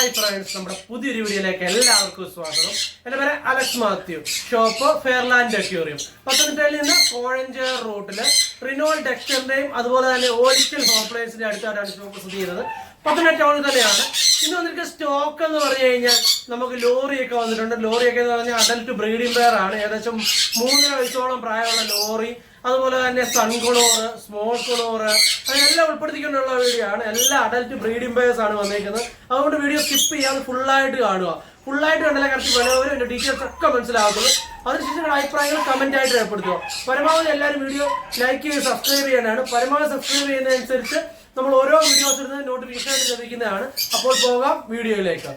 Hi friends നമ്മുടെ പുതിയൊരു വീഡിയോയിലേക്ക് എല്ലാവർക്കും സ്വാഗതം. എന്റെ പേര് Alex Mathew. Shop Fairland aquarium പത്തനംതിട്ടയിൽ നിന്ന് കോഴഞ്ചേർ റൂട്ടിൽ റിനോൾ ടെക്സ്റ്ററിന്റെയും അതുപോലെ തന്നെ ഓരിക്കൽ ഹോംപ്ലൈൻസിന്റെ അടുത്തായിട്ടാണ് ഷോപ്പ് സ്ഥിതി ചെയ്യുന്നത്. പത്തനംതിട്ട ടൗണിൽ തന്നെയാണ്. ഇന്ന് വന്നിട്ട് സ്റ്റോക്ക് എന്ന് പറഞ്ഞു കഴിഞ്ഞാൽ നമുക്ക് ലോറിയൊക്കെ വന്നിട്ടുണ്ട്. ലോറിയൊക്കെ എന്ന് പറഞ്ഞാൽ അഡൽട്ട് ബ്രീഡിംഗ് പെയർ ആണ്. ഏകദേശം മൂന്നര വയസ്സോളം പ്രായമുള്ള ലോറി അതുപോലെ തന്നെ സൺ കൊളോർ സ്മോൾ കൊളോർ അതെല്ലാം ഉൾപ്പെടുത്തിക്കൊണ്ടുള്ള വീഡിയോ ആണ് എല്ലാ അഡൽറ്റ് ബ്രീഡിംഗ് പേഴ്സ് ആണ് വന്നിരിക്കുന്നത് അതുകൊണ്ട് വീഡിയോ സ്കിപ്പ് ചെയ്യാതെ ഫുള്ളായിട്ട് കാണുക. ഫുള്ളായിട്ട് കണ്ടാലേ കറക്റ്റ് വിലവരും എന്റെ ഡീറ്റെയിൽസ് ഒക്കെ മനസ്സിലാകത്തുള്ളൂ. അതിനുശേഷം നിങ്ങളുടെ അഭിപ്രായങ്ങൾ കമന്റ് ആയിട്ട് രേഖപ്പെടുത്തുക. പരമാവധി എല്ലാവരും വീഡിയോ ലൈക്ക് ചെയ്ത് സബ്സ്ക്രൈബ് ചെയ്യാനാണ്. പരമാവധി സബ്സ്ക്രൈബ് ചെയ്യുന്നതനുസരിച്ച് നമ്മൾ ഓരോ വീഡിയോസ് ഇടുന്നത് നോട്ടിഫിക്കേഷൻ ആയിട്ട് ലഭിക്കുന്നതാണ്. അപ്പോൾ പോകാം വീഡിയോയിലേക്ക്.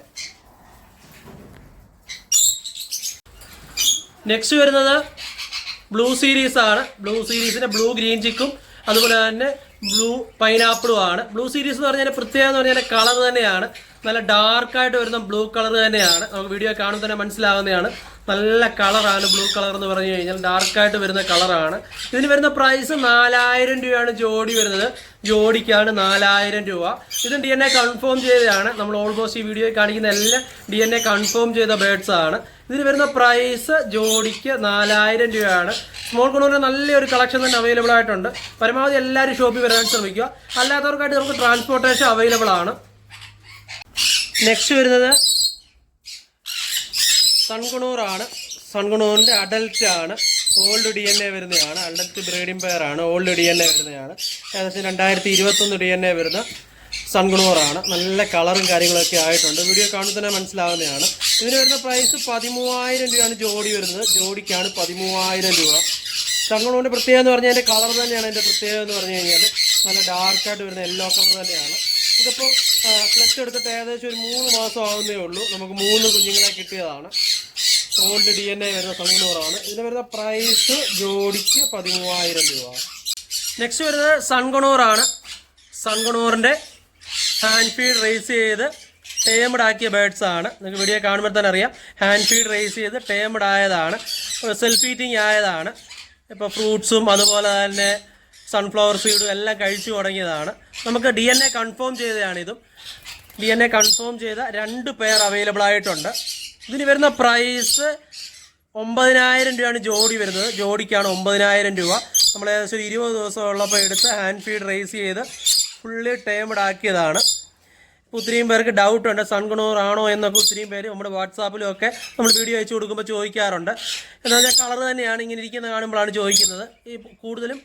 നെക്സ്റ്റ് വരുന്നത് ബ്ലൂ സീരീസ് ആണ്. ബ്ലൂ സീരീസിന്റെ ബ്ലൂ ഗ്രീൻ ചിക്കും അതുപോലെ തന്നെ ബ്ലൂ പൈനാപ്പിളും ആണ്. ബ്ലൂ സീരീസ് എന്ന് പറഞ്ഞാൽ പ്രത്യേകത എന്ന് പറഞ്ഞാൽ കളർ തന്നെയാണ്. നല്ല ഡാർക്കായിട്ട് വരുന്ന ബ്ലൂ കളർ തന്നെയാണ്. നമുക്ക് വീഡിയോ കാണുമ്പോൾ തന്നെ മനസ്സിലാവുന്നതാണ്. നല്ല കളറാണ് ബ്ലൂ കളർ എന്ന് പറഞ്ഞു കഴിഞ്ഞാൽ. ഡാർക്കായിട്ട് വരുന്ന കളറാണ് ഇതിന് വരുന്ന പ്രൈസ് നാലായിരം രൂപയാണ് ജോഡി വരുന്നത്. ജോഡിക്കാണ് നാലായിരം രൂപ. ഇത് ഡി എൻ എ കൺഫേം ചെയ്തതാണ്. നമ്മൾ ഓൾമോസ്റ്റ് ഈ വീഡിയോയിൽ കാണിക്കുന്ന എല്ലാം ഡി എൻ എ കൺഫേം ചെയ്ത ബേഡ്സ് ആണ്. ഇതിന് വരുന്ന പ്രൈസ് ജോഡിക്ക് നാലായിരം രൂപയാണ്. സ്മോൾ കൊണൂരിന് നല്ലൊരു കളക്ഷൻ തന്നെ അവൈലബിൾ ആയിട്ടുണ്ട്. പരമാവധി എല്ലാവരും ഷോപ്പിൽ വരാൻ ശ്രമിക്കുക. അല്ലാത്തവർക്കായിട്ട് നമുക്ക് ട്രാൻസ്പോർട്ടേഷൻ അവൈലബിൾ ആണ്. നെക്സ്റ്റ് വരുന്നത് സൺകുണൂറാണ് സൺകുണൂറിന്റെ അഡൽറ്റ് ആണ്. ഓൾഡ് ഡി എൻ എ വരുന്നതാണ്. അഡൽറ്റ് ബ്രീഡിംഗ് പെയർ ആണ്. ഓൾഡ് ഡി എൻ എ വരുന്നതാണ്. ഏകദേശം രണ്ടായിരത്തി ഇരുപത്തൊന്ന് ഡി എൻ എ വരുന്ന സൺകുണൂറാണ് നല്ല കളറും കാര്യങ്ങളൊക്കെ ആയിട്ടുണ്ട്. വീഡിയോ കാണുമ്പോൾ തന്നെ മനസ്സിലാവുന്നതാണ്. ഇതിന് വരുന്ന പ്രൈസ് പതിമൂവായിരം രൂപയാണ് ജോഡി വരുന്നത്. ജോഡിക്കാണ് പതിമൂവായിരം രൂപ. സൺഗ്ലോറിന്റെ പ്രത്യേകത എന്ന് പറഞ്ഞാൽ അതിന്റെ കളർ തന്നെയാണ് അതിന്റെ പ്രത്യേകത എന്ന് പറഞ്ഞു കഴിഞ്ഞാൽ നല്ല ഡാർക്കായിട്ട് വരുന്ന യെല്ലോ കളർ തന്നെയാണ്. ഇതിപ്പോൾ ഫ്ലക്സ് എടുത്തിട്ട് ഏകദേശം ഒരു മൂന്ന് മാസം ആവുന്നേ ഉള്ളൂ. നമുക്ക് മൂന്ന് കുഞ്ഞുങ്ങളെ കിട്ടിയതാണ്. ഓൾഡ് ഡി എൻ എ വരുന്ന സൺഗ്ലോറാണ്. ഇതിന് വരുന്ന പ്രൈസ് ജോഡിക്ക് പതിമൂവായിരം രൂപ. നെക്സ്റ്റ് വരുന്നത് സൺഗണോറാണ് സൺകുണൂറിന്റെ ഹാൻഡ് ഫീഡ് റേസ് ചെയ്ത് ടേമഡ് ആക്കിയ ബേഡ്സ് ആണ്. നിങ്ങൾക്ക് വീഡിയോ കാണുമ്പോൾ തന്നെ അറിയാം. ഹാൻഡ് ഫീഡ് റേസ് ചെയ്ത് ടേമഡ് ആയതാണ്. സെൽഫ് ഈറ്റിംഗ് ആയതാണ്. ഇപ്പോൾ ഫ്രൂട്ട്സും അതുപോലെ തന്നെ സൺഫ്ലവർ സീഡും എല്ലാം കഴിച്ചു തുടങ്ങിയതാണ്. നമുക്ക് ഡി എൻ എ കൺഫേം ചെയ്തതാണ് ഇതും. ഡി എൻ എ കൺഫേം ചെയ്ത രണ്ട് പേർ അവൈലബിൾ ആയിട്ടുണ്ട്. ഇതിന് വരുന്ന പ്രൈസ് ഒമ്പതിനായിരം രൂപയാണ് ജോഡി വരുന്നത്. ജോഡിക്കാണ് ഒമ്പതിനായിരം രൂപ. നമ്മൾ ഏകദേശം ഒരു ഇരുപത് ദിവസം ഉള്ളപ്പോൾ എടുത്ത് ഹാൻഡ് ഫീഡ് റേസ് ചെയ്ത് ഫുള്ളി ടേമഡ് ആക്കിയതാണ്. ഒത്തിരിയും പേർക്ക് ഡൗട്ട് ഉണ്ട്. സൺകുണൂർ ആണോ എന്നൊക്കെ ഒത്തിരിയും പേര് നമ്മുടെ വാട്സാപ്പിലും ഒക്കെ നമ്മൾ വീഡിയോ അയച്ചു കൊടുക്കുമ്പോൾ ചോദിക്കാറുണ്ട്. എന്ന് പറഞ്ഞാൽ കളർ തന്നെയാണ് ഇങ്ങനെ ഇരിക്കുന്ന കാണുമ്പോഴാണ് ചോദിക്കുന്നത്. ഈ കൂടുതലും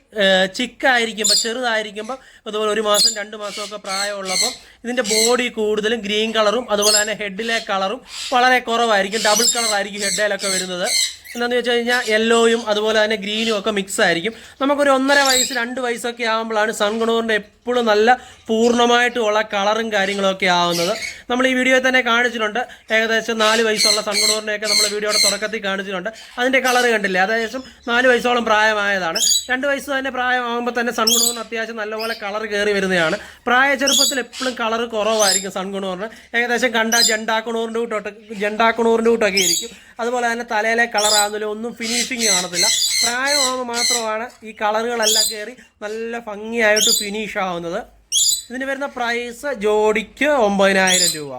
ചിക്കായിരിക്കുമ്പോൾ ചെറുതായിരിക്കുമ്പോൾ അതുപോലെ ഒരു മാസം രണ്ട് മാസമൊക്കെ പ്രായമുള്ളപ്പോൾ ഇതിന്റെ ബോഡി കൂടുതലും ഗ്രീൻ കളറും അതുപോലെ തന്നെ ഹെഡിലെ കളറും വളരെ കുറവായിരിക്കും. ഡബിൾ കളറായിരിക്കും ഹെഡിലൊക്കെ വരുന്നത്. എന്താണെന്ന് വെച്ച് കഴിഞ്ഞാൽ യെല്ലോയും അതുപോലെ തന്നെ ഗ്രീനും ഒക്കെ മിക്സ് ആയിരിക്കും. നമുക്കൊരു ഒന്നര വയസ്സ് രണ്ട് വയസ്സൊക്കെ ആകുമ്പോഴാണ് സൺഗുണൂറിന്റെ എപ്പോഴും നല്ല പൂർണമായിട്ടുള്ള കളറും കാര്യങ്ങളൊക്കെ ആവുന്നത്. നമ്മൾ ഈ വീഡിയോയിൽ തന്നെ കാണിച്ചിട്ടുണ്ട്. ഏകദേശം നാല് വയസ്സുള്ള സൺഗുണൂറിനെയൊക്കെ നമ്മൾ വീഡിയോയുടെ തുടക്കത്തിൽ കാണിച്ചിട്ടുണ്ട്. അതിന്റെ കളർ കണ്ടില്ലേ? ഏകദേശം നാല് വയസ്സോളം പ്രായമായതാണ്. രണ്ട് വയസ്സ് തന്നെ പ്രായമാകുമ്പോൾ തന്നെ സൺഗുണൂറിന് അത്യാവശ്യം നല്ലപോലെ കളർ കയറി വരുന്നതാണ്. പ്രായ ചെറുപ്പത്തിൽ എപ്പോഴും കളർ കുറവായിരിക്കും സൺഗുണൂറിന് ഏകദേശം കണ്ട ജണ്ടാക്കുണൂറിന്റെ കൂട്ടൊക്കെ ജണ്ടാക്കുണൂറിന്റെ കൂട്ടൊക്കെ ഇരിക്കും. അതുപോലെ തന്നെ തലയിലെ കളറാകുന്നില്ല ഒന്നും ഫിനിഷിങ് കാണത്തില്ല. പ്രായമാകുമ്പോൾ മാത്രമാണ് ഈ കളറുകളെല്ലാം കയറി നല്ല ഭംഗിയായിട്ട് ഫിനിഷ് ആവുന്നത്. ഇതിന് വരുന്ന പ്രൈസ് ജോഡിക്ക് ഒമ്പതിനായിരം രൂപ.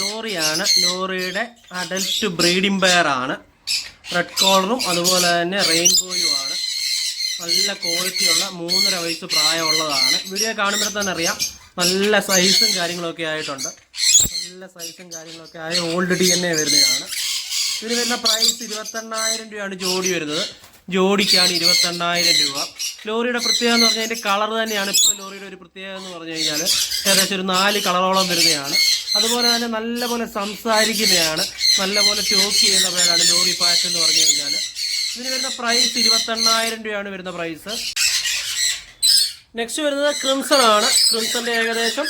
ലോറിയാണ്. ലോറിയുടെ അഡൽട്ട് ബ്രീഡിംഗ് പെയർ ആണ്. റെഡ് കോളറും അതുപോലെ തന്നെ റെയിൻബോയുമാണ് നല്ല ക്വാളിറ്റിയുള്ള മൂന്നര വയസ്സ് പ്രായമുള്ളതാണ്. വീഡിയോ കാണുമ്പോൾ തന്നെ അറിയാം. നല്ല സൈസും കാര്യങ്ങളൊക്കെ ആയിട്ടുണ്ട്. നല്ല സൈസും കാര്യങ്ങളൊക്കെ ആയ ഓൾഡ് ഡി എൻ എ വരുന്നതാണ്. ഇതിന് വരുന്ന പ്രൈസ് ഇരുപത്തെണ്ണായിരം രൂപയാണ് ജോഡി വരുന്നത്. ജോഡിക്കാണ് ഇരുപത്തെണ്ണായിരം രൂപ. ലോറിയുടെ പ്രത്യേകത എന്ന് പറഞ്ഞാൽ അതിന്റെ കളർ തന്നെയാണ് ഇപ്പോൾ ലോറിയുടെ ഒരു പ്രത്യേകത എന്ന് പറഞ്ഞു കഴിഞ്ഞാൽ ഏകദേശം ഒരു നാല് കളറോളം വരുന്നതാണ്. അതുപോലെ തന്നെ നല്ലപോലെ സംസാരിക്കുന്നതാണ്. നല്ലപോലെ ടോക്ക് ചെയ്യുന്ന പേരാണ് ലോറി പാറ്റ് എന്ന് പറഞ്ഞു കഴിഞ്ഞാൽ ഇതിന് വരുന്ന പ്രൈസ് ഇരുപത്തെണ്ണായിരം രൂപയാണ് വരുന്ന പ്രൈസ് നെക്സ്റ്റ് വരുന്നത് ക്രിംസൺ ആണ്. ക്രിംസന്റെ ഏകദേശം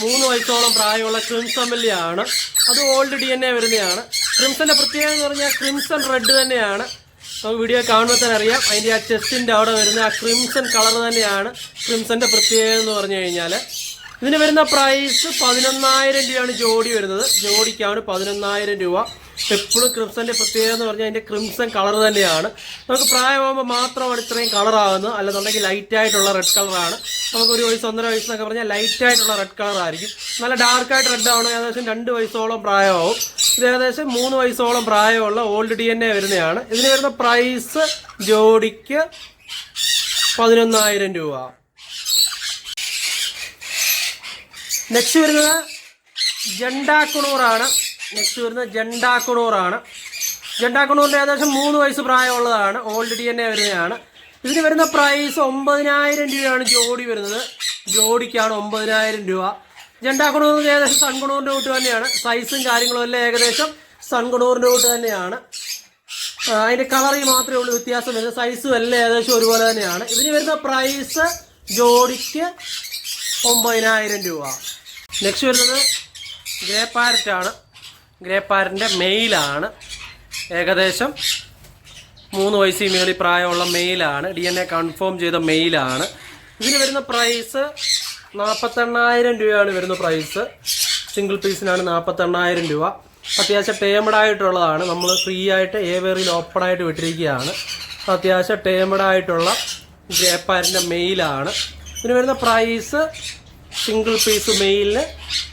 മൂന്ന് വയസ്സോളം പ്രായമുള്ള ക്രിംസൺ അത് ഓൾഡ് ഡി എൻ എ വരുന്നതാണ്. ക്രിംസന്റെ പ്രത്യേകത എന്ന് പറഞ്ഞാൽ ക്രിംസൺ റെഡ് തന്നെയാണ്. നമുക്ക് വീഡിയോ കാണുമ്പോൾ തന്നെ അറിയാം. അതിന്റെ ആ ചെസ്റ്റിന്റെ അവിടെ വരുന്ന ആ ക്രിംസൺ കളർ തന്നെയാണ് ക്രിംസന്റെ പ്രത്യേകത എന്ന് പറഞ്ഞു കഴിഞ്ഞാൽ ഇതിന് വരുന്ന പ്രൈസ് പതിനൊന്നായിരം രൂപയാണ് ജോഡി വരുന്നത്. ജോഡിക്കാണ് പതിനൊന്നായിരം രൂപ. എപ്പോഴും ക്രിംസന്റെ പ്രത്യേകത എന്ന് പറഞ്ഞാൽ അതിന്റെ ക്രിംസൺ കളർ തന്നെയാണ്. നമുക്ക് പ്രായമാകുമ്പോൾ മാത്രമാണ് ഇത്രയും കളർ ആകുന്നത് അല്ലെന്നുണ്ടെങ്കിൽ ലൈറ്റ് ആയിട്ടുള്ള റെഡ് കളറാണ് നമുക്ക് ഒരു വയസ്സ് ഒന്നര വയസ്സെന്നൊക്കെ പറഞ്ഞാൽ ലൈറ്റ് ആയിട്ടുള്ള റെഡ് കളർ ആയിരിക്കും. നല്ല ഡാർക്കായിട്ട് റെഡ് ആവണം ഏകദേശം രണ്ട് വയസ്സോളം പ്രായമാവും. ഇത് ഏകദേശം മൂന്ന് വയസ്സോളം പ്രായമുള്ള ഓൾഡ് ഡി എൻ എ വരുന്നതാണ് ഇതിന് വരുന്ന പ്രൈസ് ജോഡിക്ക് പതിനൊന്നായിരം രൂപ. നെക്സ്റ്റ് വരുന്നത് ജണ്ടാക്കുണൂറാണ്. നെക്സ്റ്റ് വരുന്നത് ജണ്ടാക്കുണൂറാണ്. ജണ്ടാക്കുണൂറിന്റെ ഏകദേശം മൂന്ന് വയസ്സ് പ്രായമുള്ളതാണ് ഓൾഡ് ഡി എൻ എ വരുന്നതാണ് ഇതിന് വരുന്ന പ്രൈസ് ഒമ്പതിനായിരം രൂപയാണ് ജോഡി വരുന്നത്. ജോഡിക്കാണ് ഒമ്പതിനായിരം രൂപ. ജണ്ടാക്കുണൂറിന് ഏകദേശം സൺകണൂറിന്റെ കൂട്ട് തന്നെയാണ്. സൈസും കാര്യങ്ങളും എല്ലാം ഏകദേശം സൺകണൂറിന്റെ കൂട്ട് തന്നെയാണ്. അതിന്റെ കളറിൽ മാത്രമേ ഉള്ളൂ വ്യത്യാസം വരുന്നത്. സൈസും എല്ലാം ഏകദേശം ഒരുപോലെ തന്നെയാണ്. ഇതിന് വരുന്ന പ്രൈസ് ജോഡിക്ക് ഒമ്പതിനായിരം രൂപ. നെക്സ്റ്റ് വരുന്നത് ഗ്രേ പാരറ്റ് ആണ്. ഗ്രേ പാരറ്റിന്റെ മെയിലാണ് ഏകദേശം മൂന്ന് വയസ്സിൽ മേളിൽ പ്രായമുള്ള മെയിലാണ് ഡി എൻ എ കൺഫേം ചെയ്ത മെയിലാണ് ഇതിന് വരുന്ന പ്രൈസ് നാൽപ്പത്തെണ്ണായിരം രൂപയാണ് വരുന്ന പ്രൈസ് സിംഗിൾ പീസിനാണ് നാൽപ്പത്തെണ്ണായിരം രൂപ. അത്യാവശ്യം ടേമഡ് ആയിട്ടുള്ളതാണ്. നമ്മൾ ഫ്രീ ആയിട്ട് ഏവേറിയിൽ ഓപ്പൺ ആയിട്ട് വിട്ടിരിക്കുകയാണ്. അത്യാവശ്യം ടേമഡ് ആയിട്ടുള്ള ഗ്രേപ്പാരിന്റെ മെയിലാണ്. ഇതിന് വരുന്ന പ്രൈസ് സിംഗിൾ പീസ് മെയിലിന്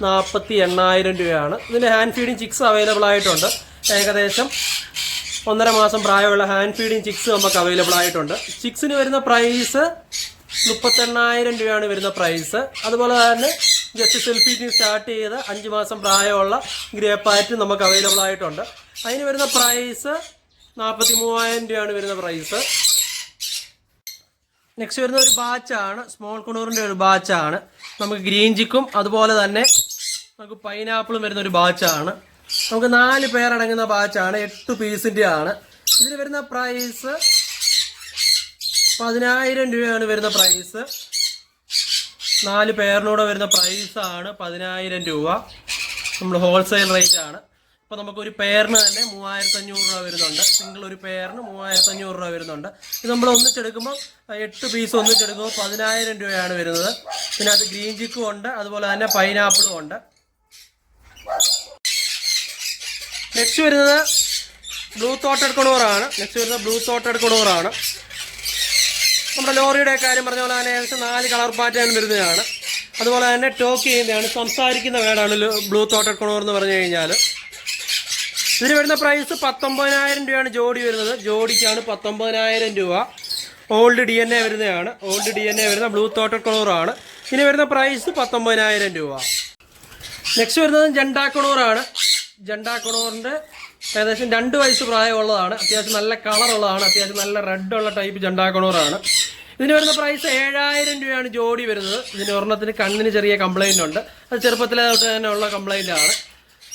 നാൽപ്പത്തി എണ്ണായിരം രൂപയാണ്. ഇതിന് ഹാൻഡ് ഫീഡിങ് ചിക്സ് അവൈലബിൾ ആയിട്ടുണ്ട്. ഏകദേശം ഒന്നര മാസം പ്രായമുള്ള ഹാൻഡ് ഫീഡിങ് ചിക്സ് നമുക്ക് അവൈലബിൾ ആയിട്ടുണ്ട്. ചിക്സിന് വരുന്ന പ്രൈസ് മുപ്പത്തെണ്ണായിരം രൂപയാണ് വരുന്ന പ്രൈസ്. അതുപോലെ തന്നെ ജസ്റ്റ് സെൽഫീറ്റിംഗ് സ്റ്റാർട്ട് ചെയ്ത് അഞ്ച് മാസം പ്രായമുള്ള ഗ്രേപ്പാറ്റ് നമുക്ക് അവൈലബിൾ ആയിട്ടുണ്ട്. അതിന് വരുന്ന പ്രൈസ് നാൽപ്പത്തി മൂവായിരം രൂപയാണ് വരുന്ന പ്രൈസ്. നെക്സ്റ്റ് വരുന്ന ഒരു ബാച്ചാണ് സ്മോൾ കുണൂറിന്റെ ഒരു ബാച്ചാണ് നമുക്ക് ഗ്രീൻ ചിക്കും അതുപോലെ തന്നെ നമുക്ക് പൈനാപ്പിളും വരുന്ന ഒരു ബാച്ചാണ് നമുക്ക് നാല് പേരടങ്ങുന്ന ബാച്ചാണ് എട്ട് പീസിന്റെ ആണ്. ഇതിന് വരുന്ന പ്രൈസ് പതിനായിരം രൂപയാണ് വരുന്ന പ്രൈസ് നാല് പേരിനൂടെ വരുന്ന ആണ് പതിനായിരം രൂപ. നമ്മൾ ഹോൾസെയിൽ റേറ്റ് ആണ്. അപ്പോൾ നമുക്ക് ഒരു പേരിന് തന്നെ മൂവായിരത്തി അഞ്ഞൂറ് രൂപ വരുന്നുണ്ട്. സിംഗിൾ ഒരു പേരിന് മൂവായിരത്തി അഞ്ഞൂറ് രൂപ വരുന്നുണ്ട്. ഇത് നമ്മൾ ഒന്നിച്ചെടുക്കുമ്പോൾ എട്ട് പീസ് ഒന്നിച്ചെടുക്കുമ്പോൾ പതിനായിരം രൂപയാണ് വരുന്നത്. പിന്നെ അത് ഗ്രീൻ ചിക്കും ഉണ്ട് അതുപോലെ തന്നെ പൈനാപ്പിളും ഉണ്ട്. നെക്സ്റ്റ് വരുന്നത് ബ്ലൂ തോട്ടഡ് കൊണൂറാണ് നെക്സ്റ്റ് വരുന്നത് ബ്ലൂ തോട്ടഡ് കൊണൂറാണ് നമ്മുടെ ലോറിയുടെ കാര്യം പറഞ്ഞ പോലെ തന്നെ ഏകദേശം നാല് കളർ പാറ്റേൺ വരുന്നതാണ്. അതുപോലെ തന്നെ ടോക്ക് ചെയ്യുന്നതാണ്. സംസാരിക്കുന്ന വേടാണ് ബ്ലൂ തോട്ടഡ് കൊണോർ എന്ന് പറഞ്ഞു കഴിഞ്ഞാൽ ഇതിന് വരുന്ന പ്രൈസ് പത്തൊമ്പതിനായിരം രൂപയാണ് ജോഡി വരുന്നത്. ജോഡിക്കാണ് പത്തൊമ്പതിനായിരം രൂപ. ഓൾഡ് ഡി എൻ എ വരുന്നതാണ്. ഓൾഡ് ഡി എൻ എ വരുന്ന ബ്ലൂ തോട്ടഡ് കൊണോറാണ് ഇതിന് വരുന്ന പ്രൈസ് പത്തൊമ്പതിനായിരം രൂപ. നെക്സ്റ്റ് വരുന്നത് ജണ്ടാക്കുണൂറാണ് ജണ്ടാക്കുണൂറിന്റെ ഏകദേശം രണ്ട് വയസ്സ് പ്രായമുള്ളതാണ്. അത്യാവശ്യം നല്ല കളറുള്ളതാണ് അത്യാവശ്യം നല്ല റെഡ് ഉള്ള ടൈപ്പ് ജണ്ടാക്കുണൂറാണ് ഇതിന് വരുന്ന പ്രൈസ് ഏഴായിരം രൂപയാണ് ജോഡി വരുന്നത്. ഇതിന് ഒരെണ്ണത്തിന് കണ്ണിന് ചെറിയ കംപ്ലൈന്റ് ഉണ്ട്. അത് ചെറുപ്പത്തിലെ തൊട്ട് തന്നെ ഉള്ള കംപ്ലൈന്റ് ആണ്.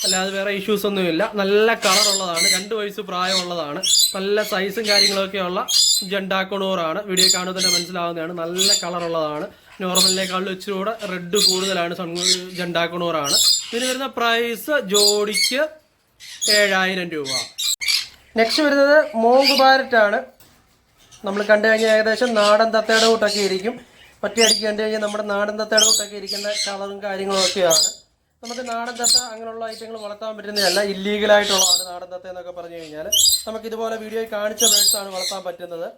അല്ലാതെ വേറെ ഇഷ്യൂസ് ഒന്നുമില്ല നല്ല കളറുള്ളതാണ് രണ്ട് വയസ്സ് പ്രായമുള്ളതാണ്. നല്ല സൈസും കാര്യങ്ങളൊക്കെ ഉള്ള ജണ്ടാക്കുണൂറാണ് വീഡിയോ കാണുമ്പോൾ തന്നെ മനസ്സിലാവുന്നതാണ്. നല്ല കളറുള്ളതാണ് നോർമലിനേക്കാളും ഇച്ചിരി കൂടെ റെഡ് കൂടുതലാണ് സൺ ജണ്ടാക്കണൂറാണ് ഇതിന് വരുന്ന പ്രൈസ് ജോഡിക്ക് ഏഴായിരം രൂപ. നെക്സ്റ്റ് വരുന്നത് മോങ്ക് ആണ് നമ്മൾ കണ്ടു കഴിഞ്ഞാൽ ഏകദേശം നാടൻ തത്തയുടെ കൂട്ടൊക്കെ ഇരിക്കും. ഒറ്റയടിക്ക് കണ്ടു കഴിഞ്ഞാൽ നമ്മുടെ നാടൻ തത്തയുടെ കൂട്ടൊക്കെ ഇരിക്കുന്ന കളറും കാര്യങ്ങളൊക്കെയാണ് നമുക്ക് നാടൻ തത്ത അങ്ങനെയുള്ള ഐറ്റങ്ങൾ വളർത്താൻ പറ്റുന്നതല്ല. ഇല്ലീഗലായിട്ടുള്ളതാണ് നാടൻ തത്ത എന്നൊക്കെ പറഞ്ഞു കഴിഞ്ഞാൽ നമുക്ക് ഇതുപോലെ വീഡിയോയിൽ കാണിച്ച ബേഡ്സാണ് വളർത്താൻ പറ്റുന്നത്.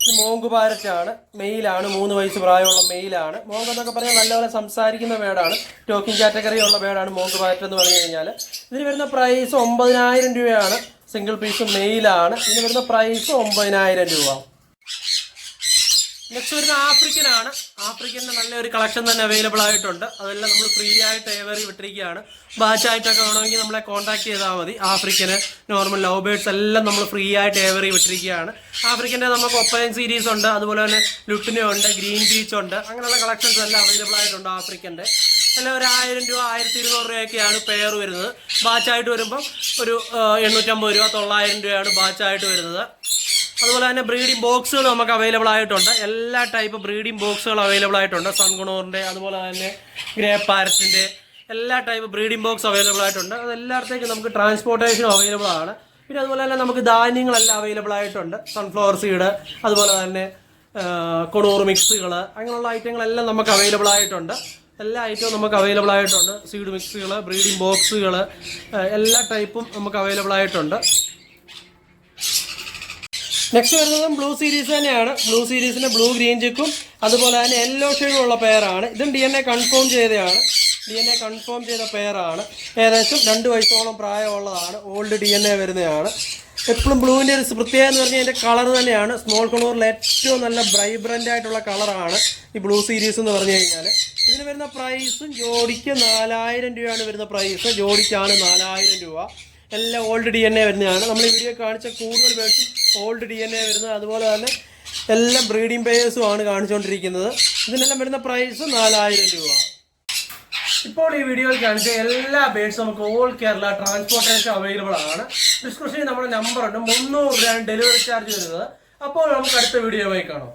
ഇത് മോങ്ക് പാരറ്റ് ആണ് മെയിലാണ് മൂന്ന് വയസ്സ് പ്രായമുള്ള മെയിലാണ്. മോങ്ക് എന്നൊക്കെ പറഞ്ഞാൽ നല്ലപോലെ സംസാരിക്കുന്ന ബേഡാണ് ടോക്കിംഗ് കാറ്റഗറി ഉള്ള ബേഡാണ് മോങ്ക് പാരറ്റ് എന്ന് പറഞ്ഞു കഴിഞ്ഞാൽ ഇതിന് വരുന്ന പ്രൈസ് ഒമ്പതിനായിരം രൂപയാണ്. സിംഗിൾ പീസ് മെയിലാണ് ഇതിന് വരുന്ന പ്രൈസ് ഒമ്പതിനായിരം രൂപ. നെക്സ്റ്റ് വരുന്ന ആഫ്രിക്കൻ ആണ്. ആഫ്രിക്കന്റെ നല്ലൊരു കളക്ഷൻ തന്നെ അവൈലബിൾ ആയിട്ടുണ്ട്. അതെല്ലാം നമ്മൾ ഫ്രീ ആയിട്ട് ഏവറി വിട്ടിരിക്കുകയാണ്. ബാച്ച് ആയിട്ടൊക്കെ വേണമെങ്കിൽ നമ്മളെ കോൺടാക്ട് ചെയ്താൽ മതി. ആഫ്രിക്കന് നോർമൽ ലവ് ബേർഡ്സ് എല്ലാം നമ്മൾ ഫ്രീ ആയിട്ട് ഏവറി വിട്ടിരിക്കുകയാണ്. ആഫ്രിക്കന്റെ നമുക്ക് ഒപ്പയൻ സീരീസ് ഉണ്ട്. അതുപോലെ തന്നെ ലുട്ടിനെ ഉണ്ട് ഗ്രീൻ ബീച്ച് ഉണ്ട്. അങ്ങനെയുള്ള കളക്ഷൻസ് എല്ലാം അവൈലബിൾ ആയിട്ടുണ്ട് ആഫ്രിക്കന്റെ എല്ലാം ഒരു ആയിരം രൂപ ആയിരത്തി ഇരുന്നൂറ് രൂപയൊക്കെയാണ് പെയർ വരുന്നത്. ബാച്ചായിട്ട് വരുമ്പം ഒരു എണ്ണൂറ്റമ്പത് രൂപ തൊള്ളായിരം രൂപയാണ് ബാച്ചായിട്ട് വരുന്നത്. അതുപോലെ തന്നെ ബ്രീഡിംഗ് ബോക്സുകൾ നമുക്ക് അവൈലബിൾ ആയിട്ടുണ്ട്. എല്ലാ ടൈപ്പ് ബ്രീഡിംഗ് ബോക്സുകൾ അവൈലബിൾ ആയിട്ടുണ്ട്. സൺഗുണൂറിന്റെ അതുപോലെ തന്നെ ഗ്രേ പാരറ്റിന്റെ എല്ലാ ടൈപ്പ് ബ്രീഡിംഗ് ബോക്സ് അവൈലബിൾ ആയിട്ടുണ്ട്. അത് നമുക്ക് ട്രാൻസ്പോർട്ടേഷൻ അവൈലബിൾ ആണ്. പിന്നെ അതുപോലെ തന്നെ നമുക്ക് ധാന്യങ്ങളെല്ലാം അവൈലബിൾ ആയിട്ടുണ്ട്. സൺഫ്ലവർ സീഡ് അതുപോലെ തന്നെ കൊണൂർ മിക്സുകൾ അങ്ങനെയുള്ള ഐറ്റങ്ങളെല്ലാം നമുക്ക് അവൈലബിൾ ആയിട്ടുണ്ട്. എല്ലാ ഐറ്റവും നമുക്ക് അവൈലബിൾ ആയിട്ടുണ്ട്. സീഡ് മിക്സുകൾ ബ്രീഡിംഗ് ബോക്സുകൾ എല്ലാ ടൈപ്പും നമുക്ക് അവൈലബിൾ ആയിട്ടുണ്ട്. നെക്സ്റ്റ് വരുന്നതും ബ്ലൂ സീരീസ് തന്നെയാണ്. ബ്ലൂ സീരീസിന് ബ്ലൂ ഗ്രീൻ ചിക്കും അതുപോലെ തന്നെ യെല്ലോ ഷെയ്ഡും ഉള്ള പെയറാണ് ഇതും ഡി എൻ എ കൺഫേം ചെയ്തതാണ്. ഡി എൻ എ കൺഫേം ചെയ്ത പെയറാണ് ഏകദേശം രണ്ട് വയസ്സോളം പ്രായമുള്ളതാണ്. ഓൾഡ് ഡി എൻ എ വരുന്നതാണ്. എപ്പോഴും ബ്ലൂവിന്റെ ഒരു പ്രത്യേകത എന്ന് പറഞ്ഞാൽ അതിന്റെ കളർ തന്നെയാണ്. സ്മോൾ കളറിൽ ഏറ്റവും നല്ല ബ്രൈബ്രന്റ് ആയിട്ടുള്ള കളറാണ് ഈ ബ്ലൂ സീരീസ് എന്ന് പറഞ്ഞു കഴിഞ്ഞാൽ. ഇതിന് വരുന്ന പ്രൈസും ജോഡിക്ക് നാലായിരം രൂപയാണ് വരുന്ന പ്രൈസ് ജോഡിക്കാണ് നാലായിരം രൂപ. എല്ലാം ഓൾഡ് ഡി എൻ എ വരുന്നതാണ്. നമ്മൾ ഈ വീഡിയോ കാണിച്ച കൂടുതൽ പേർക്കും ഓൾഡ് ഡി എൻ എ വരുന്നത്. അതുപോലെ തന്നെ എല്ലാം ബ്രീഡിംഗ് പേയേഴ്സും ആണ് കാണിച്ചുകൊണ്ടിരിക്കുന്നത് ഇതിനെല്ലാം വരുന്ന പ്രൈസ് നാലായിരം രൂപ. ഇപ്പോൾ ഈ വീഡിയോയിൽ കാണിച്ച എല്ലാ ബേഡ്സും നമുക്ക് ഓൾ കേരള ട്രാൻസ്പോർട്ടേഷൻ അവൈലബിൾ ആണ്. ഡിസ്ക്രിപ്ഷനിൽ നമ്മുടെ നമ്പർ ഉണ്ട്. മുന്നൂറ് രൂപയാണ് ഡെലിവറി ചാർജ് വരുന്നത്. അപ്പോൾ നമുക്ക് അടുത്ത വീഡിയോയിൽ കാണാം.